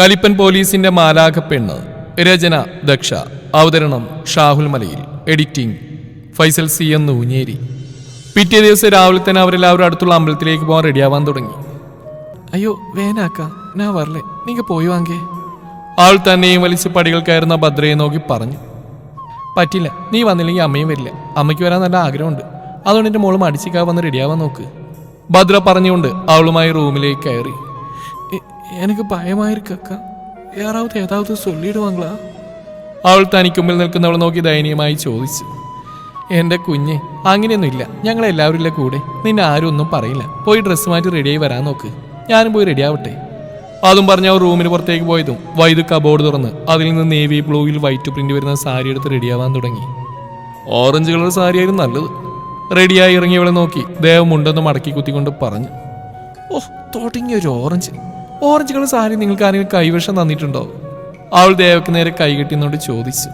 കലിപ്പൻ പോലീസിന്റെ മാലാഖ പെണ്ണ് രചന ദക്ഷ. അവതരണം ഷാഹുൽ മലയിൽ. എഡിറ്റിംഗ് ഫൈസൽ സി എന്ന് ഊഞ്ഞേരി പിറ്റേ ദിവസം രാവിലെ തന്നെ അവരെല്ലാവരും അടുത്തുള്ള അമ്പലത്തിലേക്ക് പോകാൻ റെഡിയാവാൻ തുടങ്ങി. അയ്യോ വേനാക്ക. ഞാൻ വരലേ നിങ്ങൾ പോയി വാങ്ങേ ആൾ തന്നെയും വലിച്ച് പടികൾ കയറുന്ന ഭദ്രയെ നോക്കി പറഞ്ഞു. പറ്റില്ല നീ വന്നില്ലെങ്കിൽ അമ്മയും വരില്ല. അമ്മയ്ക്ക് വരാൻ നല്ല ആഗ്രഹമുണ്ട്. അതുകൊണ്ട് എന്റെ മോളും അടിച്ചിക്കാ വന്ന് റെഡിയാവാൻ നോക്ക്. ഭദ്ര പറഞ്ഞുകൊണ്ട് അവളുമായി റൂമിലേക്ക് കയറി. "എ- എനിക്ക് ഭയമായിരിക്കക്ക. യാറാവത് ഏതാവത്ത് ചൊല്ലിടുവാങ്ങളാ അവൾ തനിക്കുമ്പിൽ നിൽക്കുന്നവൾ നോക്കി ദയനീയമായി ചോദിച്ചു. എന്റെ കുഞ്ഞ് അങ്ങനെയൊന്നുമില്ല. ഞങ്ങൾ ഇല്ല കൂടെ? നിന്നെ ആരും ഒന്നും പറയില്ല. പോയി ഡ്രസ്സ് മാറ്റി റെഡിയായി വരാൻ നോക്ക്. ഞാനും പോയി റെഡിയാവട്ടെ അതും പറഞ്ഞ അവർ റൂമിന് പുറത്തേക്ക് പോയതും വൈദ്യു കബോർഡ് തുറന്ന് അതിൽ നിന്ന് നേവി ബ്ലൂവിൽ വൈറ്റ് പ്രിന്റ് വരുന്ന സാരി എടുത്ത് റെഡിയാവാൻ തുടങ്ങി. ഓറഞ്ച് കളർ സാരിയായിരുന്നു നല്ലത്. റെഡിയായി ഇറങ്ങിയവളെ നോക്കി ദേവം ഉണ്ടെന്ന് മടക്കി കുത്തിക്കൊണ്ട് പറഞ്ഞു. ഓ തോട്ടിങ്ങി ഒരു ഓറഞ്ച് ഓറഞ്ച് കളർ സാരി നിങ്ങൾക്ക് ആരെങ്കിലും കൈവശം തന്നിട്ടുണ്ടോ? അവൾ ദേവക്ക് നേരെ കൈകെട്ടിന്നോട് ചോദിച്ചു.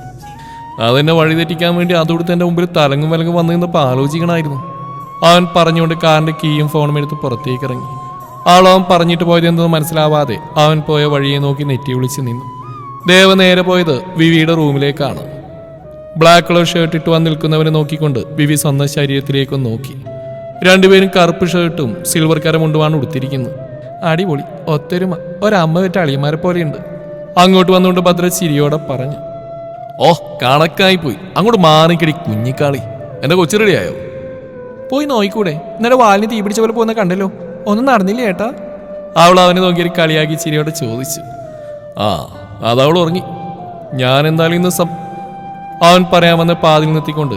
അതെന്നെ വഴിതെറ്റിക്കാൻ വേണ്ടി അതോടത്ത് എന്റെ മുമ്പിൽ തലങ്ങും വിലങ്ങും വന്നു നിന്നപ്പോൾ ആലോചിക്കണമായിരുന്നു. അവൻ പറഞ്ഞുകൊണ്ട് കാറിന്റെ കീയും ഫോണും എടുത്ത് പുറത്തേക്ക് ഇറങ്ങി ആളവൻ പറഞ്ഞിട്ട് പോയത് എന്തെന്ന് മനസ്സിലാവാതെ അവൻ പോയ വഴിയെ നോക്കി നെറ്റി വിളിച്ച് നിന്നു. ദേവ നേരെ പോയത് വിവിയുടെ റൂമിലേക്കാണ്. ബ്ലാക്ക് കളർ ഷർട്ട് ഇട്ട് വന്ന് നിൽക്കുന്നവനെ നോക്കിക്കൊണ്ട് വിവി സ്വന്തം ശരീരത്തിലേക്ക് നോക്കി. രണ്ടുപേരും കറുപ്പ് ഷർട്ടും സിൽവർ കരമുണ്ടുമാണ് ഉടുത്തിരിക്കുന്നത്. അടിപൊളി. ഒത്തൊരുമ. ഒരമ്മ വിറ്റ അളിയന്മാരെ പോലെയുണ്ട്. അങ്ങോട്ട് വന്നുകൊണ്ട് ഭദ്ര ചിരിയോടെ പറഞ്ഞു. ഓ കണക്കായി പോയി. അങ്ങോട്ട് മാറിക്കടി കുഞ്ഞിക്കാളി. എന്റെ കൊച്ചു റെഡിയായോ പോയി നോയിക്കൂടെ. ഇന്നലെ വാലിന് തീ പിടിച്ച പോലെ പോകുന്ന കണ്ടല്ലോ. ഒന്നും നടന്നില്ല ഏട്ടാ. അവൾ അവനെ നോക്കിയൊരു കളിയാക്കി ചിരിയോടെ ചോദിച്ചു. ആ അതവൾ ഉറങ്ങി. ഞാൻ എന്തായാലും ഇന്ന് സം അവൻ പറയാൻ വന്ന പാതിൽ നിർത്തിക്കൊണ്ട്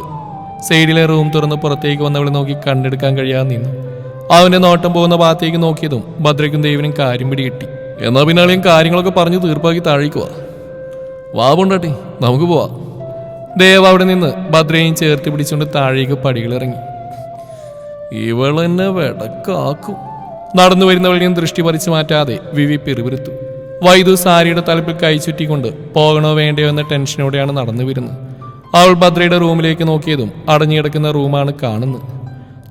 സൈഡിലെ റൂം തുറന്ന് പുറത്തേക്ക് വന്നവളെ നോക്കി കണ്ടെടുക്കാൻ കഴിയാതെ നിന്നു. അവന്റെ നോട്ടം പോകുന്ന ഭാഗത്തേക്ക് നോക്കിയതും ഭദ്രയ്ക്കും ദേവിനും കാര്യം പിടികിട്ടി. എന്നാൽ പിന്നെ അളിയും കാര്യങ്ങളൊക്കെ പറഞ്ഞ് തീർപ്പാക്കി താഴേക്ക് വാ. വാ നമുക്ക് പോവാം. ദേവ അവിടെ നിന്ന് ഭദ്രയും ചേർത്ത് പിടിച്ചുകൊണ്ട് താഴേക്ക് പടികളിറങ്ങി ഇവളെന്നെ വെടക്കാക്കും. നടന്നു വരുന്നവളിയും ദൃഷ്ടി പറിച്ചു മാറ്റാതെ വിവി പിറുപിരുത്തു വൈദു സാരിയുടെ തലപ്പിൽ കൈ ചുറ്റിക്കൊണ്ട് പോകണോ വേണ്ടയോ എന്ന ടെൻഷനോടെയാണ് നടന്നു വരുന്നത്. അവൾ ഭദ്രയുടെ റൂമിലേക്ക് നോക്കിയതും അടഞ്ഞുകിടക്കുന്ന റൂമാണ് കാണുന്നത്.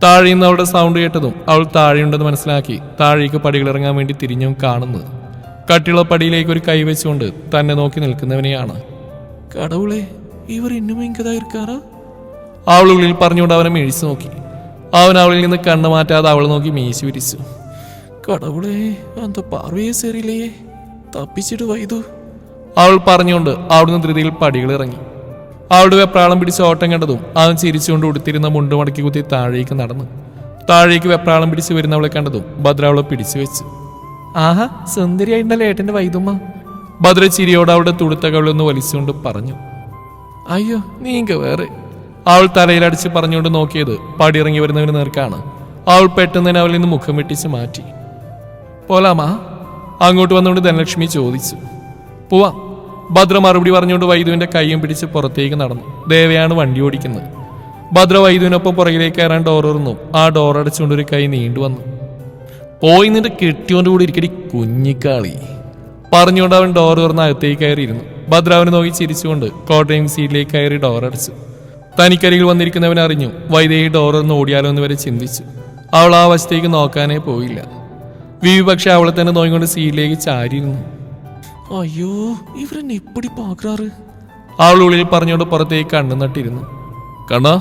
താഴെ നിന്ന് അവളുടെ സൗണ്ട് കേട്ടതും അവൾ താഴെയുണ്ടെന്ന് മനസ്സിലാക്കി താഴേക്ക് പടികൾ ഇറങ്ങാൻ വേണ്ടി തിരിഞ്ഞും കാണുന്നു. കട്ടിയുള്ള പടിയിലേക്ക് ഒരു കൈ വെച്ചുകൊണ്ട് തന്നെ നോക്കി നിൽക്കുന്നവനെയാണ്. കടവുളെ ഇവർ ഇന്നും ഇങ്കതാ ഇരിക്കാറാ അവൾ ഉള്ളിൽ പറഞ്ഞുകൊണ്ട് അവനെ മേഴിച്ചു നോക്കി. അവൻ അവളിൽ നിന്ന് കണ്ണു മാറ്റാതെ അവൾ നോക്കി മേശു വിരിച്ചു. കടവുളെ അന്ത പാർവയെ ശരിയില്ലേ തപ്പിച്ചിട്ട് വൈതു അവൾ പറഞ്ഞുകൊണ്ട് അവിടുന്ന് ധൃതിയിൽ പടികൾ ഇറങ്ങി അവളുടെ വെപ്രാളം പിടിച്ച് ഓട്ടം കണ്ടതും അവൻ ചിരിച്ചുകൊണ്ട് ഉടുത്തിരുന്ന മുണ്ട് മടക്കി കുത്തി താഴേക്ക് നടന്നു. താഴേക്ക് വെപ്രാളം പിടിച്ച് വരുന്നവളെ കണ്ടതും ഭദ്ര അവളെ പിടിച്ചു വെച്ചു. ആഹാ സുന്ദരിയായിട്ടുണ്ടല്ലോ ഏട്ടന്റെ വൈദുമ്മ. ഭദ്ര ചിരിയോട് അവളുടെ തുടുത്ത കവളൊന്ന് വലിച്ചുകൊണ്ട് പറഞ്ഞു. അയ്യോ നീങ്ക വേറെ. അവൾ തലയിലടിച്ച് പറഞ്ഞുകൊണ്ട് നോക്കിയത് പടിയിറങ്ങി വരുന്നവന് നേർക്കാണ്. അവൾ പെട്ടെന്ന് തന്നെ അവളിൽ നിന്ന് മുഖം വെട്ടിച്ച് മാറ്റി. പോലാമാ അങ്ങോട്ട് വന്നുകൊണ്ട് ധനലക്ഷ്മി ചോദിച്ചു. പോവാം. ഭദ്ര മറുപടി പറഞ്ഞുകൊണ്ട് വൈദുവിന്റെ കൈയും പിടിച്ച് പുറത്തേക്ക് നടന്നു. ദേവയാണ് വണ്ടി ഓടിക്കുന്നത്. ഭദ്ര വൈദുവിനൊപ്പം പുറകിലേക്ക് കയറാൻ ഡോർ തുറന്നു. ആ ഡോർ അടച്ചുകൊണ്ട് ഒരു കൈ നീണ്ടു വന്നു. പോയി നിന്റെ കെട്ടിയോണ്ട് കൂടി ഇരിക്കടി കുഞ്ഞിക്കാളി. പറഞ്ഞുകൊണ്ട് അവൻ ഡോർ തുറന്ന് അകത്തേക്ക് കയറിയിരുന്നു. ഭദ്ര അവനെ നോക്കി ചിരിച്ചുകൊണ്ട് കോ ഡ്രൈവിംഗ് സീറ്റിലേക്ക് കയറി ഡോർ അടച്ചു. തനിക്കരികിൽ വന്നിരിക്കുന്നവൻ അറിഞ്ഞു. വൈദേഹി ഡോർ ഒന്ന് ഓടിയാലോ എന്ന് വരെ ചിന്തിച്ചു. അവൾ ആ വശത്തേക്ക് നോക്കാനേ പോയില്ല. വിവി പക്ഷെ അവളെ തന്നെ നോയിക്കൊണ്ട് സീറ്റിലേക്ക് ചാരിയിരുന്നു. അയ്യോ ഇവരെന്നെ ഇപ്പടി പാക്കാറ് അവൾ ഉള്ളിൽ പറഞ്ഞുകൊണ്ട് പുറത്തേക്ക് കണ്ണു നട്ടിരുന്നു. കണ്ണാ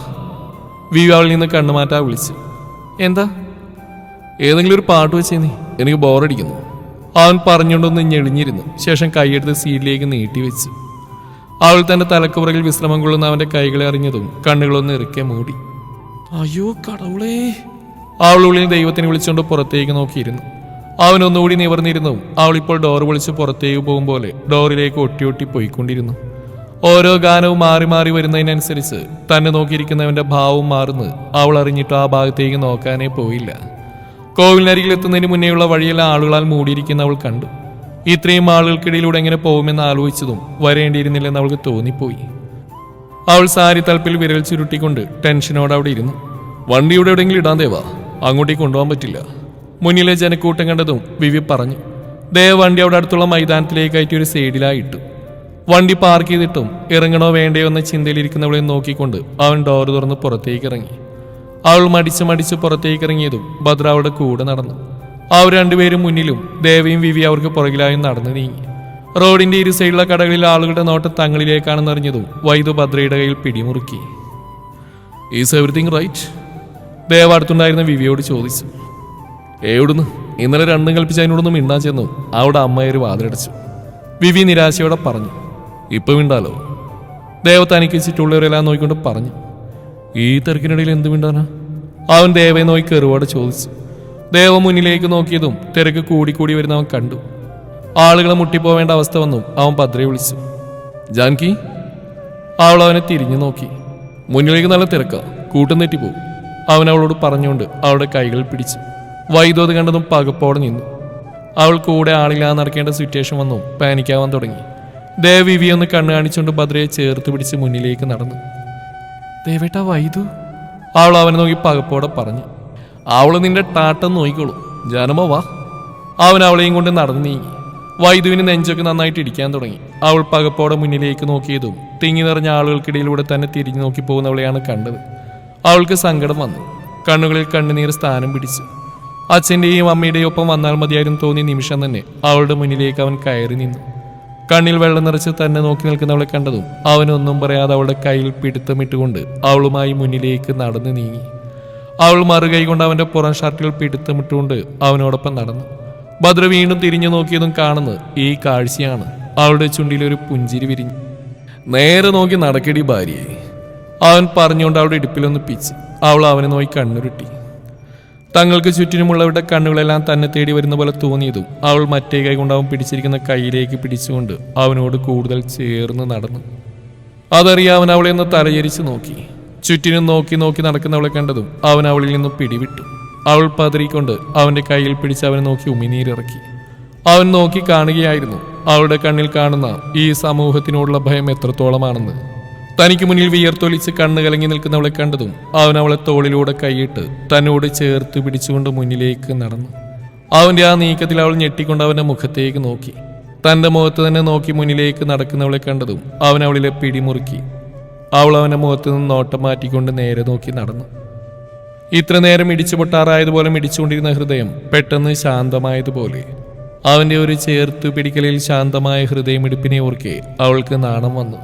വിവി അവളിൽ നിന്ന് കണ്ണു മാറ്റാ വിളിച്ചു. എന്താ? ഏതെങ്കിലും ഒരു പാട്ട് വെച്ചേ നീ. എനിക്ക് ബോറടിക്കുന്നു. അവൻ പറഞ്ഞുകൊണ്ടൊന്ന് ഞെളിഞ്ഞിരുന്നു. ശേഷം കൈയെടുത്ത് സീറ്റിലേക്ക് നീട്ടി വെച്ചു. അവൾ തന്റെ തലക്കുപുറകിൽ വിശ്രമം കൊള്ളുന്ന അവന്റെ കൈകളെ അറിഞ്ഞതും കണ്ണുകളൊന്ന് ഇറുക്കെ മൂടി. അയ്യോ കടവുളേ അവളുള്ളിൽ ദൈവത്തിനെ വിളിച്ചുകൊണ്ട് പുറത്തേക്ക് നോക്കിയിരുന്നു. അവൻ ഒന്നുകൂടി നിവർന്നിരുന്നു. അവൾ ഇപ്പോൾ ഡോർ വിളിച്ച് പുറത്തേക്ക് പോകും പോലെ ഡോറിലേക്ക് ഒട്ടി ഒട്ടി പോയിക്കൊണ്ടിരുന്നു. ഓരോ ഗാനവും മാറി മാറി വരുന്നതിനനുസരിച്ച് തന്നെ നോക്കിയിരിക്കുന്നവന്റെ ഭാവവും മാറുന്നു. അവൾ അറിഞ്ഞിട്ട് ആ ഭാഗത്തേക്ക് നോക്കാനേ പോയില്ല. കോവിലിനരികിൽ എത്തുന്നതിന് മുന്നേയുള്ള വഴിയെല്ലാം ആളുകളാൽ മൂടിയിരിക്കുന്ന അവൾ കണ്ടു. ഇത്രയും ആളുകൾക്കിടയിലൂടെ എങ്ങനെ പോകുമെന്ന് ആലോചിച്ചതും വരേണ്ടിയിരുന്നില്ലെന്ന് അവൾക്ക് തോന്നിപ്പോയി. അവൾ സാരി തലപ്പിൽ വിരൽ ചുരുട്ടിക്കൊണ്ട് ടെൻഷനോടെ അവിടെ ഇരുന്നു. വണ്ടി ഇവിടെ എവിടെയെങ്കിലും ഇടാൻ ദേവാ. അങ്ങോട്ടേക്ക് കൊണ്ടുപോകാൻ പറ്റില്ല. മുന്നിലെ ജനക്കൂട്ടം കണ്ടതും വിവി പറഞ്ഞു ദേവ വണ്ടി അവിടെ അടുത്തുള്ള മൈതാനത്തിലേക്ക് കയറ്റി ഒരു സൈഡിലായിട്ടു വണ്ടി പാർക്ക് ചെയ്തിട്ടും ഇറങ്ങണോ വേണ്ടയോ എന്ന ചിന്തയിലിരിക്കുന്നവളെ നോക്കിക്കൊണ്ട് അവൻ ഡോർ തുറന്ന് പുറത്തേക്ക് ഇറങ്ങി. അവൾ മടിച്ച് മടിച്ച് പുറത്തേക്ക് ഇറങ്ങിയതും ഭദ്ര അവളുടെ കൂടെ നടന്നു. അവർ രണ്ടുപേരും മുന്നിലും ദേവയും വിവി അവർക്ക് പുറകിലായും നടന്നു നീങ്ങി. റോഡിന്റെ ഇരു സൈഡിലുള്ള കടകളിൽ ആളുകളുടെ നോട്ടം തങ്ങളിലേക്കാണെന്ന് അറിഞ്ഞതും വൈദു ഭദ്രയുടെ കയ്യിൽ പിടിമുറുക്കി. ഈസ് എവറിത്തിങ് റൈറ്റ് ദേവ അടുത്തുണ്ടായിരുന്ന വിവിയോട് ചോദിച്ചു. എവിടുന്ന് ഇന്നലെ രണ്ടും കൽപ്പിച്ച് അതിനോടൊന്നും മിണ്ടാൻ ചെന്നു. അവിടെ അമ്മയൊരു വാതിലടച്ചു. വിവി നിരാശയോടെ പറഞ്ഞു ഇപ്പം മിണ്ടാലോ? ദേവ തനിക്ക് ചുറ്റുള്ളവരെല്ലാം നോക്കിക്കൊണ്ട് പറഞ്ഞു ഈ തിരക്കിനിടയിൽ എന്ത് മിണ്ടാനാ? അവൻ ദേവയെ നോക്കി കെറുവാട് ചോദിച്ചു. ദേവ മുന്നിലേക്ക് നോക്കിയതും തിരക്ക് കൂടിക്കൂടി വരുന്ന അവൻ കണ്ടു. ആളുകളെ മുട്ടിപ്പോവേണ്ട അവസ്ഥ വന്നു. അവൻ ഭദ്രയെ വിളിച്ചു ജാൻകി? അവൾ അവനെ തിരിഞ്ഞു നോക്കി. മുന്നിലേക്ക് നല്ല തിരക്കാ. കൂട്ടം തെറ്റിപ്പോവും. അവൻ അവളോട് പറഞ്ഞുകൊണ്ട് അവളുടെ കൈകൾ പിടിച്ചു. വൈദ്യുതി കണ്ടതും പകപ്പോടെ നിന്നു. അവൾ കൂടെ ആളില്ലാതെ നടക്കേണ്ട സിറ്റുവേഷൻ വന്നു. പാനിക്കാവാൻ തുടങ്ങി. ദേവിവി ഒന്ന് കണ്ണു കാണിച്ചുകൊണ്ട് ഭദ്രയെ ചേർത്ത് പിടിച്ച് മുന്നിലേക്ക് നടന്നു. ദേവേട്ട വൈദു അവൾ അവനെ നോക്കി പകപ്പോടെ പറഞ്ഞു. അവൾ നിന്റെ ടാട്ടം നോക്കിക്കോളൂ. ജാനമോ വാ. അവൻ അവളെയും കൊണ്ട് നടന്നു നീങ്ങി. വൈദുവിന് നെഞ്ചൊക്കെ നന്നായിട്ട് ഇടിക്കാൻ തുടങ്ങി. അവൾ പകപ്പോടെ മുന്നിലേക്ക് നോക്കിയതും തിങ്ങി നിറഞ്ഞ ആളുകൾക്കിടയിലൂടെ തന്നെ തിരിഞ്ഞു നോക്കി പോകുന്നവളെയാണ് കണ്ടത്. അവൾക്ക് സങ്കടം വന്നു. കണ്ണുകളിൽ കണ്ണുനീർ സ്ഥാനം പിടിച്ചു. അച്ഛന്റെയും അമ്മയുടെയും ഒപ്പം വന്നാൽ മതിയായിരുന്നു തോന്നിയ നിമിഷം തന്നെ. അവളുടെ മുന്നിലേക്ക് അവൻ കയറി നിന്നു. കണ്ണിൽ വെള്ളം നിറച്ച് തന്നെ നോക്കി നിൽക്കുന്നവളെ കണ്ടതും അവനൊന്നും പറയാതെ അവളുടെ കയ്യിൽ പിടുത്തമിട്ടുകൊണ്ട് അവളുമായി മുന്നിലേക്ക് നടന്നു നീങ്ങി. അവൾ മറുകൈ കൊണ്ട് അവന്റെ പുറം ഷർട്ടിൽ പിടുത്തമിട്ടുകൊണ്ട് അവനോടൊപ്പം നടന്നു. ഭദ്ര വീണ്ടും തിരിഞ്ഞു നോക്കിയതും കാണുന്നത് ഈ കാഴ്ചയാണ്. അവളുടെ ചുണ്ടിൽ ഒരു പുഞ്ചിരി വിരിഞ്ഞു. നേരെ നോക്കി നടക്കടി ഭാര്യയെ. അവൻ പറഞ്ഞുകൊണ്ട് അവളുടെ ഇടുപ്പിലൊന്ന് പിച്ച്. അവൾ അവനെ നോക്കി കണ്ണുരുട്ടി. തങ്ങൾക്ക് ചുറ്റിനുമുള്ളവരുടെ കണ്ണുകളെല്ലാം തന്നെ തേടി വരുന്ന പോലെ തോന്നിയതും അവൾ മറ്റേ കൈ കൊണ്ട് അവൻ പിടിച്ചിരിക്കുന്ന കൈയിലേക്ക് പിടിച്ചുകൊണ്ട് അവനോട് കൂടുതൽ ചേർന്ന് നടന്നു. അതറിയാൻ അവളെ ഒന്ന് തലചരിച്ച് നോക്കി. ചുറ്റിനും നോക്കി നോക്കി നടക്കുന്നവളെ കണ്ടതും അവൻ അവളിൽ നിന്നും പിടിവിട്ടു. അവൾ പതറിക്കൊണ്ട് അവന്റെ കയ്യിൽ പിടിച്ച് അവനെ നോക്കി ഉമിനീരിറക്കി. അവൻ നോക്കി കാണുകയായിരുന്നു. അവളുടെ കണ്ണിൽ കാണുന്ന ഈ സമൂഹത്തിനോടുള്ള ഭയം എത്രത്തോളമാണെന്ന്. തനിക്ക് മുന്നിൽ വിയർത്തൊലിച്ച് കണ്ണ് കലങ്ങി നിൽക്കുന്നവളെ കണ്ടതും അവൻ അവളെ തോളിലൂടെ കൈയിട്ട് തന്നോട് ചേർത്ത് പിടിച്ചുകൊണ്ട് മുന്നിലേക്ക് നടന്നു. അവന്റെ ആ നീക്കത്തിൽ അവൾ ഞെട്ടിക്കൊണ്ട് അവന്റെ മുഖത്തേക്ക് നോക്കി. തന്റെ മുഖത്ത് തന്നെ നോക്കി മുന്നിലേക്ക് നടക്കുന്നവളെ കണ്ടതും അവൻ അവളിലെ പിടിമുറുക്കി. അവൾ അവന്റെ മുഖത്ത് നിന്ന് നോട്ടം മാറ്റിക്കൊണ്ട് നേരെ നോക്കി നടന്നു. ഇത്ര നേരം ഇടിച്ചു പൊട്ടാറായതുപോലെ മിടിച്ചുകൊണ്ടിരുന്ന ഹൃദയം പെട്ടെന്ന് ശാന്തമായതുപോലെ. അവന്റെ ഒരു ചേർത്തു പിടിക്കലിൽ ശാന്തമായ ഹൃദയമിടിപ്പിനെ ഓർക്കെ അവൾക്ക് നാണം വന്നു.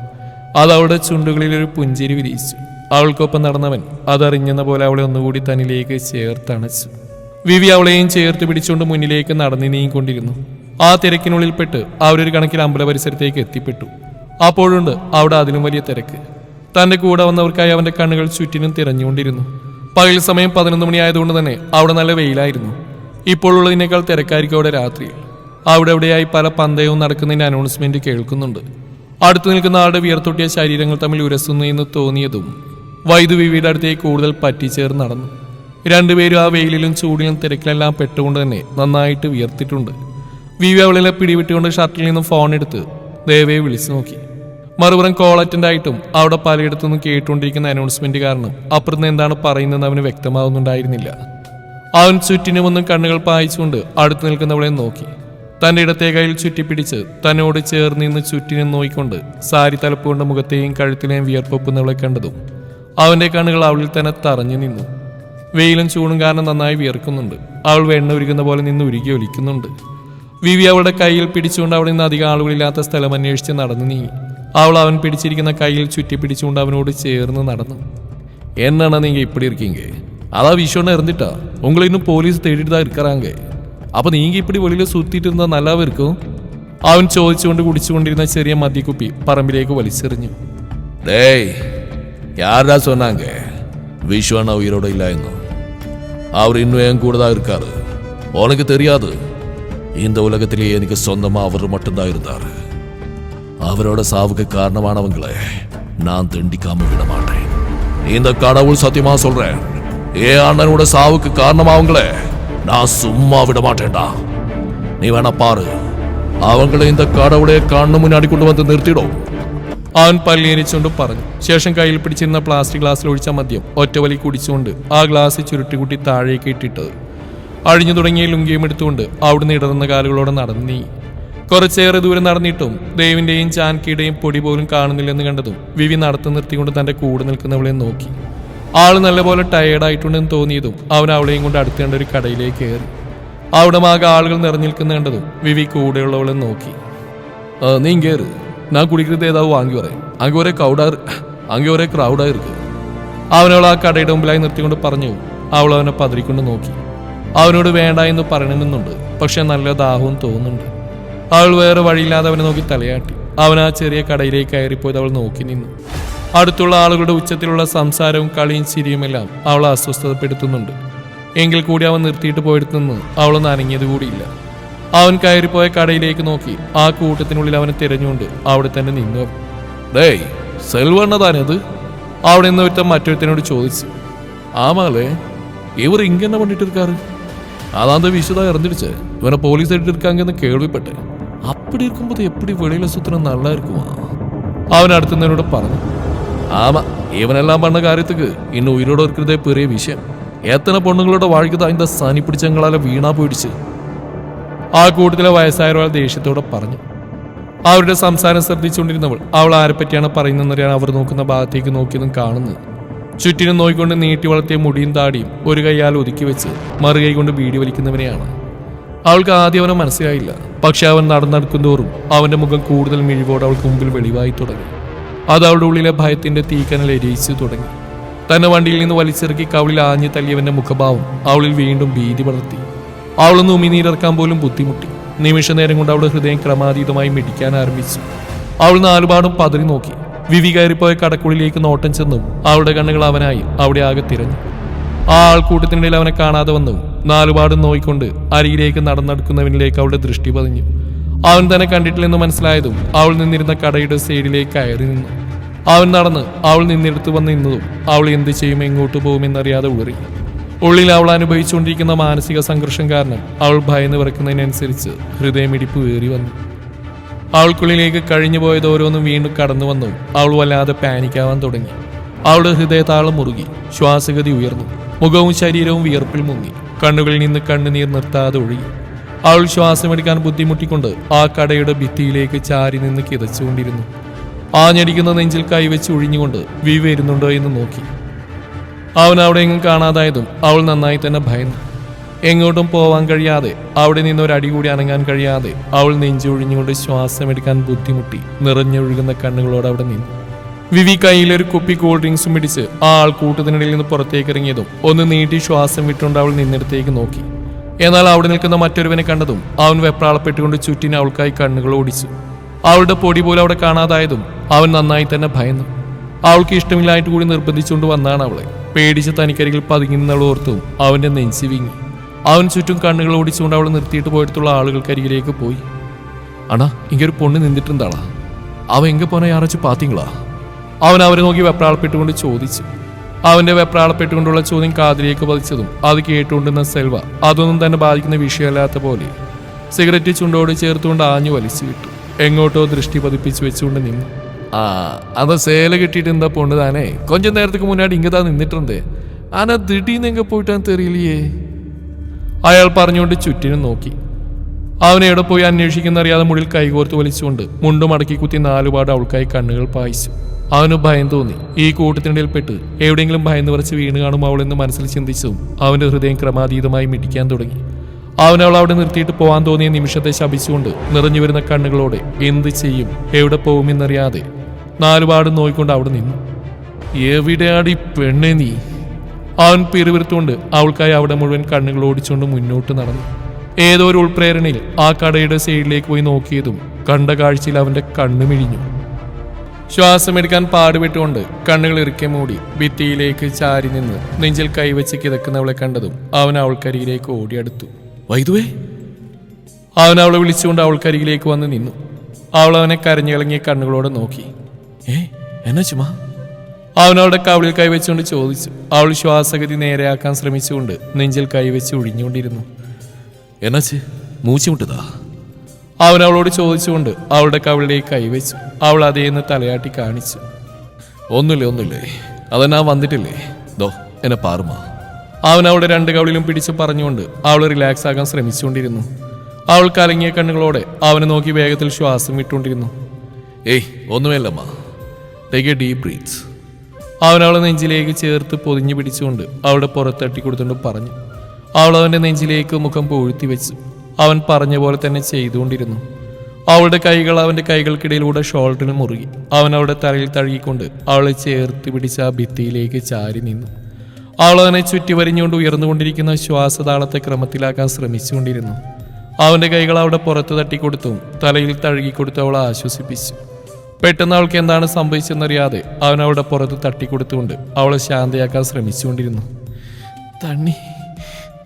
അത് അവളുടെ ചുണ്ടുകളിൽ ഒരു പുഞ്ചിരി വിരിയിച്ചു. അവൾക്കൊപ്പം നടന്നവൻ അതറിഞ്ഞെന്ന പോലെ അവളെ ഒന്നുകൂടി തന്നിലേക്ക് ചേർത്തണച്ചു. വിവി അവളെയും ചേർത്ത് പിടിച്ചുകൊണ്ട് മുന്നിലേക്ക് നടന്നു നീങ്ങിക്കൊണ്ടിരുന്നു. ആ തിരക്കിനുള്ളിൽപ്പെട്ട് അവരൊരു കണക്കിൽ അമ്പല പരിസരത്തേക്ക് എത്തിപ്പെട്ടു. അപ്പോഴുണ്ട് അവിടെ അതിലും വലിയ തിരക്ക്. തന്റെ കൂടെ വന്നവർക്കായി അവന്റെ കണ്ണുകൾ ചുറ്റിനും തിരഞ്ഞുകൊണ്ടിരുന്നു. പകൽ സമയം പതിനൊന്ന് മണിയായതുകൊണ്ട് തന്നെ അവിടെ നല്ല വെയിലായിരുന്നു. ഇപ്പോഴുള്ളതിനേക്കാൾ തിരക്കായിരിക്കും അവിടെ രാത്രിയിൽ. അവിടെ എവിടെയായി പല പന്തയവും നടക്കുന്നതിന്റെ അനൗൺസ്മെന്റ് കേൾക്കുന്നുണ്ട്. അടുത്തു നിൽക്കുന്ന ആളുടെ വിയർത്തൊട്ടിയ ശരീരങ്ങൾ തമ്മിൽ ഉരസുന്നു എന്ന് തോന്നിയതും വൈദ്യുവിയുടെ അടുത്തേക്ക് കൂടുതൽ പറ്റിച്ചേർന്ന് നടന്നു. രണ്ടുപേരും ആ വെയിലിലും ചൂടിലും തിരക്കിലെല്ലാം പെട്ടുകൊണ്ട് തന്നെ നന്നായിട്ട് വിയർത്തിട്ടുണ്ട്. വിവി അവളിലെ പിടിവിട്ടുകൊണ്ട് ഷർട്ടിൽ നിന്നും ഫോൺ എടുത്ത് ദേവയെ വിളിച്ചു നോക്കി. മറുപുറം കോൾ അറ്റൻഡ് ആയിട്ടും അവിടെ പലയിടത്തു നിന്നും കേട്ടുകൊണ്ടിരിക്കുന്ന അനൗൺസ്മെന്റ് കാരണം അപ്പുറത്ത് എന്താണ് പറയുന്നതെന്ന് അവന് വ്യക്തമാവുന്നുണ്ടായിരുന്നില്ല. അവൻ ചുറ്റിനുമൊന്നും കണ്ണുകൾ പായിച്ചുകൊണ്ട് അടുത്ത് നിൽക്കുന്നവളെ നോക്കി. തന്റെ ഇടത്തെ കയ്യിൽ ചുറ്റിപ്പിടിച്ച് തന്നോട് ചേർന്ന് നിന്ന് ചുറ്റിനും നോയിക്കൊണ്ട് സാരി തലപ്പുകൊണ്ട് മുഖത്തെയും കഴുത്തിനെയും വിയർപ്പൊപ്പുന്നവളെ കണ്ടതും അവന്റെ കണ്ണുകൾ അവളിൽ തന്നെ തറഞ്ഞു നിന്നു. വെയിലും ചൂടും കാരണം നന്നായി വിയർക്കുന്നുണ്ട്. അവൾ വെണ്ണ ഉരുകുന്ന പോലെ നിന്ന് ഉരുകി ഒലിക്കുന്നുണ്ട്. വിവി അവളുടെ കയ്യിൽ പിടിച്ചുകൊണ്ട് അവിടെ നിന്ന് അധികം ആളുകളില്ലാത്ത സ്ഥലം അന്വേഷിച്ച് നടന്നു നീങ്ങി. അവൾ അവൻ പിടിച്ചിരിക്കുന്ന കയ്യിൽ ചുറ്റി പിടിച്ചുകൊണ്ട് അവനോട് ചേർന്ന് നടന്നു. എന്നാണ് നിങ്ങൾ ഇപ്പടി ഇരിക്കീങ്ക? അതാ വിഷോണ്ണ ഇറന്നിട്ടാ ഉങ്ങളിന്നും പോലീസ് തേടിയിട്ട് ഇരിക്കറാങ്ക? தான் இருக்கிறாங்க அப்ப நீங்க இப்படி வெளியில சுத்திட்டு இருந்தா நல்லாவே இருக்கும் അവൻ ചോദിച്ചുകൊണ്ട് കുടിച്ചുകൊണ്ടിരുന്ന ചെറിയ മദ്യക്കുപ്പി പറമ്പിലേക്ക് വലിച്ചെറിഞ്ഞു டேய் யாரா சொன்னாங்க விஸ்வண்ணா உயிரோட இல்ல இன்னும் அவர் இன்னும் என் கூட தான் இருக்காரு உனக்கு தெரியாது இந்த உலகத்திலேயே எனக்கு சொந்தமா அவர் மட்டும்தான் இருந்தாரு அவரோட சாவுக்கு காரணமானவங்களே நான் தண்டிக்காம விட மாட்டேன் இந்த கடவுள் சத்தியமா சொல்றேன் என் அண்ணனோட சாவுக்கு காரணமாவங்களே நான் சும்மா விட மாட்டேன்டா நீ வேணா பாரு அவங்கள இந்த கடவுளே கண்ணு முன்னாடி கொண்டு வந்து நிறுத்திடும் അവൻ പല്ലിയരിച്ചുകൊണ്ട് പറഞ്ഞു ശേഷം കയ്യിൽ പിടിച്ചിരുന്ന പ്ലാസ്റ്റിക് ഗ്ലാസ്സിൽ ഒഴിച്ച മദ്യം ഒറ്റവലി കുടിച്ചുകൊണ്ട് ആ ഗ്ലാസ് ചുരുട്ടിക്കുട്ടി താഴേക്ക് ഇട്ടിട്ട് അഴിഞ്ഞു തുടങ്ങിയ ലുങ്കിയും എടുത്തുകൊണ്ട് അവിടുന്ന് ഇടറുന്ന കാലുകളോടെ നടന്നു നീ കുറച്ചേറെ ദൂരം നടന്നിട്ടും ദേവിന്റെയും ചാൻകിയുടെയും പൊടി പോലും കാണുന്നില്ലെന്ന് കണ്ടതും വിവി നടത്തു നിർത്തിക്കൊണ്ട് തന്റെ കൂടെ നിൽക്കുന്നവളെ നോക്കി ആൾ നല്ലപോലെ ടയേർഡായിട്ടുണ്ടെന്ന് തോന്നിയതും അവൻ അവളെയും കൊണ്ട് അടുത്തേണ്ട ഒരു കടയിലേക്ക് കയറി. അവിടെ ആകെ ആളുകൾ നിറഞ്ഞു നിൽക്കുന്ന വിവി കൂടെയുള്ളവളെ നോക്കി. നീ കയറ് ഞാൻ കുടിക്കുന്നത് ഏതാവും വാങ്ങി പറയും. അങ്ങ് ഒരേ ക്രൗഡാ അങ്ങ് ഒരേ ക്രൗഡായി ഇരിക്കും അവനവൾ ആ കടയുടെ മുമ്പിലായി നിർത്തിക്കൊണ്ട് പറഞ്ഞു. അവൾ അവനെ പതിരിക്കൊണ്ട് നോക്കി. അവനോട് വേണ്ട എന്ന് പറയണമെന്നുണ്ട്. പക്ഷെ നല്ല ദാഹവും തോന്നുന്നുണ്ട്. അവൾ വേറെ വഴിയില്ലാതെ അവനെ നോക്കി തലയാട്ടി. അവൻ ആ ചെറിയ കടയിലേക്ക് കയറിപ്പോയത് അവൾ നോക്കി നിന്നു. അടുത്തുള്ള ആളുകളുടെ ഉച്ചത്തിലുള്ള സംസാരവും കളിയും ചിരിയുമെല്ലാം അവളെ അസ്വസ്ഥതപ്പെടുത്തുന്നുണ്ട്. എങ്കിൽ കൂടി അവൻ നിർത്തിയിട്ട് പോയിടത്തുനിന്ന് അവൾ നനങ്ങിയത് കൂടിയില്ല. അവൻ കയറിപ്പോയ കടയിലേക്ക് നോക്കി ആ കൂട്ടത്തിനുള്ളിൽ അവനെ തിരഞ്ഞുകൊണ്ട് അവിടെ തന്നെ നിന്നു. ഡേയ് സെൽവണ്ണതാനത് അവിടെ നിന്ന് ഒരുത്തം മറ്റൊരുത്തനോട് ചോദിച്ചു. ആമാലേ ഇവർ ഇങ്ങനെ പണ്ടിട്ടിരിക്കാറ് അതാന്ത വിശുദ്ധ എറിഞ്ഞിടിച്ച്. ഇവനെ പോലീസ് എടുത്തിരിക്കാങ്കെന്ന് കേൾവിപ്പെട്ടെ. അപ്പടി ഇരിക്കുമ്പോൾ എപ്പടി വെളിയിലെ സുത്തനം നല്ലായിരിക്കുമോ അവൻ അടുത്തുന്നതിനോട് പറഞ്ഞു. ஆமாம் இவனெல்லாம் பண்ண காரியத்துக்கு இன்னும் உயிரோட இருக்கிறதே பெரிய விஷயம் எத்தனை பொண்ணுங்களோட வாழ்க்கை தான் இந்த சனி പിടിച്ചങ്ങളാൽ വീണാ പോയിടിച്ച് ആ കൂട്ടത്തിലെ വയസ്സായ ഒരാൾ ദേഷ്യത്തോടെ പറഞ്ഞു. അവരുടെ സംസാരം ശ്രദ്ധിച്ചുകൊണ്ടിരുന്നവൾ അവൾ ആരെപ്പറ്റിയാണ് പറയുന്നതെന്നറിയാണ് അവർ നോക്കുന്ന ഭാഗത്തേക്ക് നോക്കിയതും കാണുന്നത്. ചുറ്റിനും നോക്കിക്കൊണ്ട് നീട്ടി വളർത്തിയ മുടിയും താടിയും ഒരു കൈയാൽ ഒതുക്കി വെച്ച് മറുകൈ കൊണ്ട് ബീഡി വലിക്കുന്നവനെയാണ്. അവൾക്ക് ആദ്യം അവനെ മനസ്സിലായില്ല. പക്ഷെ അവൻ നടന്നെടുക്കുന്തോറും അവന്റെ മുഖം കൂടുതൽ മിഴിവോടെ അവൾക്ക് മുമ്പിൽ വെളിവായി തുടങ്ങി. അത് അവളുടെ ഉള്ളിലെ ഭയത്തിന്റെ തീക്കനൽ എരിയിച്ചു തുടങ്ങി. തന്നെ വണ്ടിയിൽ നിന്ന് വലിച്ചിറക്കി കവളിൽ ആഞ്ഞു തല്ലിയവന്റെ മുഖഭാവം അവളിൽ വീണ്ടും ഭീതി പടർത്തി. അവളൊന്ന് ഉമിനീരിറക്കാൻ പോലും ബുദ്ധിമുട്ടി. നിമിഷ നേരം കൊണ്ട് അവളുടെ ഹൃദയം ക്രമാതീതമായി മിടിക്കാൻ ആരംഭിച്ചു. അവൾ നാലുപാടും പതറി നോക്കി. വിവി കയറിപ്പോയ കടക്കുള്ളിലേക്ക് നോട്ടം ചെന്നും. അവളുടെ കണ്ണുകൾ അവനായി. അവിടെ ആകെ തിരഞ്ഞു. ആ ആൾക്കൂട്ടത്തിനിടയിൽ അവനെ കാണാതെ വന്നു. നാലുപാടും നോയിക്കൊണ്ട് അരിയിലേക്ക് നടന്നെടുക്കുന്നവനിലേക്ക് അവളുടെ ദൃഷ്ടി പതിഞ്ഞു. അവൻ തന്നെ കണ്ടിട്ടില്ലെന്ന് മനസ്സിലായതും അവൾ നിന്നിരുന്ന കടയുടെ സൈഡിലേക്ക് കയറി നിന്നു. അവൻ നടന്ന് അവൾ നിന്നിടത്ത് വന്ന് നിന്നതും അവൾ എന്ത് ചെയ്യും എങ്ങോട്ട് പോകുമെന്നറിയാതെ ഉളറി. ഉള്ളിൽ അവൾ അനുഭവിച്ചുകൊണ്ടിരിക്കുന്ന മാനസിക സംഘർഷം കാരണം അവൾ ഭയന്ന് വിറക്കുന്നതിനനുസരിച്ച് ഹൃദയമിടിപ്പ് വേറി വന്നു. അവൾക്കുള്ളിലേക്ക് കഴിഞ്ഞു പോയത് ഓരോന്നും വീണ്ടും കടന്നു വന്നു. അവൾ വല്ലാതെ പാനിക്കാവാൻ തുടങ്ങി. അവളുടെ ഹൃദയതാളം മുറുകി. ശ്വാസഗതി ഉയർന്നു. മുഖവും ശരീരവും വിയർപ്പിൽ മുങ്ങി. കണ്ണുകളിൽ നിന്ന് കണ്ണുനീർ നിർത്താതെ ഒഴുകി. അവൾ ശ്വാസമെടുക്കാൻ ബുദ്ധിമുട്ടിക്കൊണ്ട് ആ കടയുടെ ഭിത്തിയിലേക്ക് ചാരി നിന്ന് കിതച്ചുകൊണ്ടിരുന്നു. ആഞ്ഞടിക്കുന്ന നെഞ്ചിൽ കൈവച്ച് ഒഴിഞ്ഞുകൊണ്ട് വി വരുന്നുണ്ടോ എന്ന് നോക്കി. അവൻ അവിടെ എങ്ങും കാണാതായതും അവൾ നന്നായി തന്നെ ഭയന്നു. എങ്ങോട്ടും പോവാൻ കഴിയാതെ അവിടെ നിന്ന് ഒരു അടി കൂടി അനങ്ങാൻ കഴിയാതെ അവൾ നെഞ്ചൊഴിഞ്ഞുകൊണ്ട് ശ്വാസമെടുക്കാൻ ബുദ്ധിമുട്ടി നിറഞ്ഞൊഴുകുന്ന കണ്ണുകളോട് അവിടെ നിന്നു. വിവി കയ്യിലൊരു കുപ്പി കൂൾ ഡ്രിങ്ക്സും പിടിച്ച് ആ ആൾക്കൂട്ടത്തിനിടയിൽ നിന്ന് പുറത്തേക്ക് ഇറങ്ങിയതും ഒന്ന് നീട്ടി ശ്വാസം വിട്ടുകൊണ്ട് അവൾ നിന്നിടത്തേക്ക് നോക്കി. എന്നാൽ അവിടെ നിൽക്കുന്ന മറ്റൊരുവനെ കണ്ടതും അവൻ വെപ്രാളപ്പെട്ടുകൊണ്ട് ചുറ്റിന് അവൾക്കായി കണ്ണുകൾ ഓടിച്ചു. അവളുടെ പൊടി പോലും അവിടെ കാണാതായതും അവൻ നന്നായി തന്നെ ഭയന്നു. അവൾക്ക് ഇഷ്ടമില്ലായിട്ട് കൂടി നിർബന്ധിച്ചുകൊണ്ട് വന്നാണ് അവളെ. പേടിച്ച് തനിക്കരികിൽ പതുങ്ങി നിന്നവളോർത്തും അവന്റെ നെഞ്ചി വീങ്ങി. അവൻ ചുറ്റും കണ്ണുകൾ ഓടിച്ചുകൊണ്ട് അവൾ നിർത്തിയിട്ട് പോയിട്ടുള്ള ആളുകൾക്കരികിലേക്ക് പോയി. അണാ ഇങ്ങൊരു പൊണ്ണ് നിന്നിട്ടുണ്ടാളാ അവ എങ്ക പോന യാറച്ച് പാത്തിങ്ങളാ? അവൻ അവരെ നോക്കി വെപ്രാളപ്പെട്ടുകൊണ്ട് ചോദിച്ചു. അവന്റെ വെപ്രാളപ്പെട്ടുകൊണ്ടുള്ള ചോദ്യം കാതിലേക്ക് പതിച്ചതും അത് കേട്ടുകൊണ്ടിരുന്ന സെൽവ അതൊന്നും തന്നെ ബാധിക്കുന്ന വിഷയമല്ലാത്ത പോലെ സിഗരറ്റ് ചുണ്ടോട് ചേർത്തുകൊണ്ട് ആഞ്ഞു വലിച്ചു വിട്ടു. എങ്ങോട്ടോ ദൃഷ്ടി പതിപ്പിച്ച് വെച്ചുകൊണ്ട് നിന്നു. ആ അത് സേല കിട്ടിയിട്ട് എന്താ പോണ്ട് താനേ? കൊഞ്ച നേരത്തേക്ക് മുന്നാടി ഇങ്ങതാ നിന്നിട്ടുണ്ട്. ആന ദിടീന്ന് എങ്ക പോയിട്ടാന്ന് തെറിയില്ലേ? അയാൾ പറഞ്ഞുകൊണ്ട് ചുറ്റിനും നോക്കി. അവനെവിടെ പോയി അന്വേഷിക്കുന്നറിയാതെ മുടിൽ കൈകോർത്ത് വലിച്ചുകൊണ്ട് മുണ്ടും മടക്കി കുത്തി നാലുപാട് അവൾക്കായി കണ്ണുകൾ പായിച്ചു. അവന് ഭയം തോന്നി. ഈ കൂട്ടത്തിനിടയിൽപ്പെട്ട് എവിടെയെങ്കിലും ഭയം നിറച്ച് വീണ് കാണും അവളെന്ന് മനസ്സിൽ ചിന്തിച്ചതും അവന്റെ ഹൃദയം ക്രമാതീതമായി മിടിക്കാൻ തുടങ്ങി. അവൻ അവൾ അവിടെ നിർത്തിയിട്ട് പോകാൻ തോന്നിയ നിമിഷത്തെ ശപിച്ചുകൊണ്ട് നിറഞ്ഞു വരുന്ന കണ്ണുകളോടെ എന്ത് ചെയ്യും എവിടെ പോകുമെന്നറിയാതെ നാലുപാട് നോയിക്കൊണ്ട് അവിടെ നിന്നു. എവിടെയാടി പെണ്ണെ നീ? അവൻ പിറുവിരുത്തുകൊണ്ട് അവൾക്കായി അവിടെ മുഴുവൻ കണ്ണുകൾ ഓടിച്ചുകൊണ്ട് മുന്നോട്ട് നടന്നു. ഏതോ ഒരു ഉൾപ്രേരണയിൽ ആ കടയുടെ സൈഡിലേക്ക് പോയി നോക്കിയതും കണ്ട കാഴ്ചയിൽ അവന്റെ കണ്ണു മിഴിഞ്ഞു ശ്വാസമെടുക്കാൻ പാടുപെട്ടുകൊണ്ട് കണ്ണുകൾ ഇറുക്കെ മൂടി ഭിത്തിയിലേക്ക് ചാരി നിന്ന് നെഞ്ചിൽ കൈവച്ച് കിതക്കുന്നവളെ കണ്ടതും അവൻ അവൾക്കരികിലേക്ക് ഓടിയടുത്തു. വൈദുവേ. അവൻ അവളെ വിളിച്ചുകൊണ്ട് അവൾക്കരികിലേക്ക് വന്ന് നിന്നു. അവൾ അവനെ കരഞ്ഞിളങ്ങിയ കണ്ണുകളോട് നോക്കി. ഏ എന്നാ ചുമ അവൻ അവളുടെ കവളിൽ കൈവച്ചുകൊണ്ട് ചോദിച്ചു. അവൾ ശ്വാസഗതി നേരെയാക്കാൻ ശ്രമിച്ചുകൊണ്ട് നെഞ്ചിൽ കൈവച്ച് ഒഴിഞ്ഞുകൊണ്ടിരുന്നു. എന്നാച്ച് മൂച്ചുമുട്ടതാ. അവൻ അവളോട് ചോദിച്ചുകൊണ്ട് അവളുടെ കവിളിലേക്ക് കൈവച്ചു അവൾ അതേന്ന് തലയാട്ടി കാണിച്ചു. ഒന്നുമില്ലേ ഒന്നുമില്ലേ? അതെന്നാ വന്നിട്ടില്ലേ? ദോ എന്നെ പാറുമാ. അവൻ അവളുടെ രണ്ട് കവിളിലും പിടിച്ച് പറഞ്ഞുകൊണ്ട് അവൾ റിലാക്സ് ആകാൻ ശ്രമിച്ചുകൊണ്ടിരുന്നു. അവൾ കലങ്ങിയ കണ്ണുകളോടെ അവനെ നോക്കി വേഗത്തിൽ ശ്വാസം വിട്ടുകൊണ്ടിരുന്നു. ഏയ് ഒന്നുമല്ലമ്മ. ടേക്ക് എ ഡീപ് ബ്രീത്ത്സ് അവൻ അവളെ നെഞ്ചിലേക്ക് ചേർത്ത് പൊതിഞ്ഞു പിടിച്ചുകൊണ്ട് അവളുടെ പുറത്തട്ടി കൊടുത്തുകൊണ്ട് പറഞ്ഞു. അവൾ അവന്റെ നെഞ്ചിലേക്ക് മുഖം പൂഴ്ത്തി വെച്ചു. അവൻ പറഞ്ഞ പോലെ തന്നെ ചെയ്തുകൊണ്ടിരുന്നു. അവളുടെ കൈകൾ അവന്റെ കൈകൾക്കിടയിലൂടെ ഷോൾഡറിന് മുറുകി. അവൻ അവളുടെ തലയിൽ തഴുകിക്കൊണ്ട് അവളെ ചേർത്ത് പിടിച്ച ആ ഭിത്തിയിലേക്ക് ചാരി നിന്നു. അവൾ അവനെ ചുറ്റി വരിഞ്ഞുകൊണ്ട് ഉയർന്നുകൊണ്ടിരിക്കുന്ന ശ്വാസതാളത്തെ ക്രമത്തിലാക്കാൻ ശ്രമിച്ചുകൊണ്ടിരുന്നു. അവന്റെ കൈകൾ അവിടെ പുറത്ത് തട്ടിക്കൊടുത്തും തലയിൽ തഴുകിക്കൊടുത്ത് അവളെ ആശ്വസിപ്പിച്ചു. പെട്ടെന്ന് അവൾക്ക് എന്താണ് സംഭവിച്ചെന്നറിയാതെ അവൻ അവളുടെ പുറത്ത് തട്ടിക്കൊടുത്തുകൊണ്ട് അവളെ ശാന്തയാക്കാൻ ശ്രമിച്ചുകൊണ്ടിരുന്നു. തണ്ണി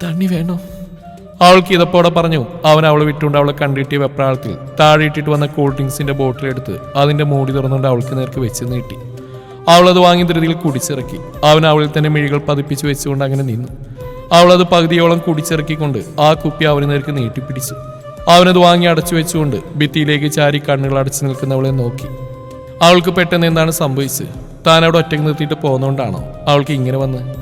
തണ്ണി വേണോ? അവൾക്ക് ഇതപ്പോടെ പറഞ്ഞു അവൻ അവളെ വിട്ടുകൊണ്ട് അവളെ കണ്ടിട്ടിയ വെപ്രാളത്തിൽ താഴെ ഇട്ടിട്ട് വന്ന കൂൾ ഡ്രിങ്ക്സിന്റെ ബോട്ടിലെടുത്ത് അതിന്റെ മൂടി തുറന്നുകൊണ്ട് അവൾക്ക് നേർക്ക് വെച്ച് നീട്ടി. അവളത് വാങ്ങി ധൃതിയിൽ കുടിച്ചിറക്കി. അവൻ അവളിൽ തന്നെ മിഴികൾ പതിപ്പിച്ച് വെച്ചുകൊണ്ട് അങ്ങനെ നിന്നു. അവളത് പകുതിയോളം കുടിച്ചിറക്കിക്കൊണ്ട് ആ കുപ്പി അവന് നേർക്ക് നീട്ടിപ്പിടിച്ചു. അവനത് വാങ്ങി അടച്ചു വെച്ചുകൊണ്ട് ഭിത്തിയിലേക്ക് ചാരി കണ്ണുകൾ അടച്ചു നിൽക്കുന്നവളെ നോക്കി. അവൾക്ക് പെട്ടെന്ന് എന്താണ് സംഭവിച്ചത്? താൻ അവിടെ ഒറ്റയ്ക്ക് നിർത്തിയിട്ട് പോകുന്നതുകൊണ്ടാണോ അവൾക്ക് ഇങ്ങനെ വന്ന്?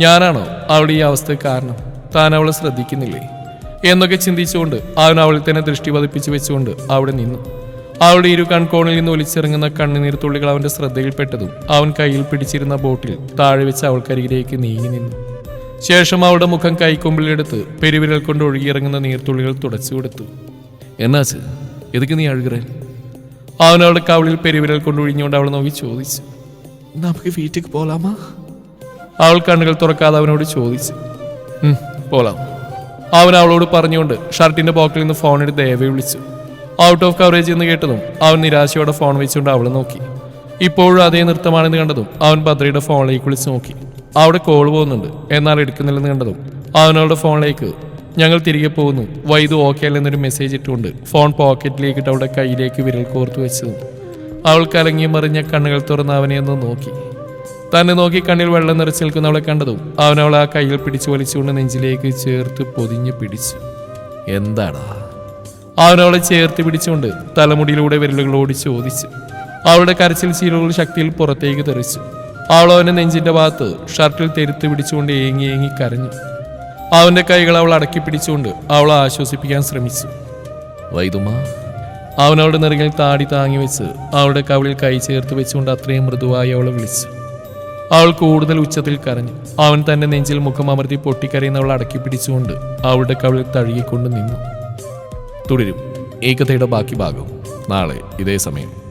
ഞാനാണോ അവളുടെ ഈ അവസ്ഥയ്ക്ക് കാരണം? താൻ അവളെ ശ്രദ്ധിക്കുന്നില്ലേ? എന്നൊക്കെ ചിന്തിച്ചുകൊണ്ട് അവൻ അവളിൽ തന്നെ ദൃഷ്ടി പതിപ്പിച്ച് വെച്ചുകൊണ്ട് അവിടെ നിന്നു. അവളുടെ ഇരു കൺകോണിൽ നിന്ന് ഒലിച്ചിറങ്ങുന്ന കണ്ണുനീർ തുള്ളികൾ അവന്റെ ശ്രദ്ധയിൽപ്പെട്ടതും അവൻ കയ്യിൽ പിടിച്ചിരുന്ന ബോട്ടിൽ താഴെ വെച്ച് അവൾക്കരികിലേക്ക് നീങ്ങി നിന്നു. ശേഷം അവളുടെ മുഖം കൈക്കൊമ്പിലെടുത്ത് പെരുവിരൽ കൊണ്ട് ഒഴുകിയിറങ്ങുന്ന നീർത്തുള്ളികൾ തുടച്ചു കൊടുത്തു. എന്നാച്ച് എതുക്ക് നീ അഴുകറേ? അവൻ അവളുടെ കവളിൽ പെരുവിരൽ കൊണ്ട് ഒഴിഞ്ഞുകൊണ്ട് അവൾ നോക്കി ചോദിച്ചു. നമുക്ക് വീട്ടിലേക്ക് പോലാമാ? അവൾ കണ്ണുകൾ തുറക്കാതെ അവനോട് ചോദിച്ചു. "ഉം, പോലാം. അവൻ അവളോട് പറഞ്ഞുകൊണ്ട് ഷർട്ടിന്റെ പോക്കറ്റിൽ നിന്ന് ഫോൺ എടുത്ത് ദേവയെ വിളിച്ചു. ഔട്ട് ഓഫ് കവറേജ് എന്ന് കേട്ടതും അവൻ നിരാശയോടെ ഫോൺ വെച്ചുകൊണ്ട് അവളെ നോക്കി. ഇപ്പോഴും അതേ നൃത്തമാണെന്ന് കണ്ടതും അവൻ ഭദ്രയുടെ ഫോണിലേക്ക് വിളിച്ച് നോക്കി. അവിടെ കോൾ പോകുന്നുണ്ട് എന്നാൽ എടുക്കുന്നില്ലെന്ന് കണ്ടതും അവനവളുടെ ഫോണിലേക്ക് ഞങ്ങൾ തിരികെ പോകുന്നു. വൈദു ഓക്കെ അല്ലെന്നൊരു മെസ്സേജ് ഇട്ടുകൊണ്ട് ഫോൺ പോക്കറ്റിലേക്ക് ഇട്ട് അവളുടെ കയ്യിലേക്ക് വിരൽ കോർത്തു വെച്ചതും അവൾ കലങ്ങി മറിഞ്ഞ കണ്ണുകൾ തുറന്ന് അവനെ ഒന്ന് നോക്കി. തന്നെ നോക്കി കണ്ണിൽ വെള്ളം നിറച്ച് നിൽക്കുന്നവളെ കണ്ടതും അവൻ അവളെ ആ കയ്യിൽ പിടിച്ചു വലിച്ചുകൊണ്ട് നെഞ്ചിലേക്ക് ചേർത്ത് പൊതിഞ്ഞു പിടിച്ചു. എന്താടാ? അവനവളെ അവളെ ചേർത്ത് പിടിച്ചുകൊണ്ട് തലമുടിയിലൂടെ വിരലുകളോട് ചോദിച്ചു. അവളുടെ കരച്ചിൽ ചീലുകൾ ശക്തിയിൽ പുറത്തേക്ക് തെറിച്ചു. അവൾ അവന്റെ നെഞ്ചിന്റെ ഭാഗത്ത് ഷർട്ടിൽ തെരുത്ത് പിടിച്ചുകൊണ്ട് ഏങ്ങി ഏങ്ങി കരഞ്ഞു. അവന്റെ കൈകൾ അവൾ അടക്കി പിടിച്ചുകൊണ്ട് അവളെ ആശ്വസിപ്പിക്കാൻ ശ്രമിച്ചു. വൈദുമ അവനവളുടെ നെറുകിൽ താടി താങ്ങി വെച്ച് അവളുടെ കവിളിൽ കൈ ചേർത്ത് വെച്ചുകൊണ്ട് അത്രയും മൃദുവായി അവളെ വിളിച്ചു. അവൾ കൂടുതൽ ഉച്ചത്തിൽ കരഞ്ഞു. അവൻ തന്റെ നെഞ്ചിൽ മുഖം അമർത്തി പൊട്ടിക്കരയുന്ന അവൾ അടക്കി പിടിച്ചുകൊണ്ട് അവളുടെ കവിളിൽ തഴുകിക്കൊണ്ട് നിന്നു. തുടരും. ഈ കഥയുടെ ബാക്കി ഭാഗം. നാളെ ഇതേ സമയം.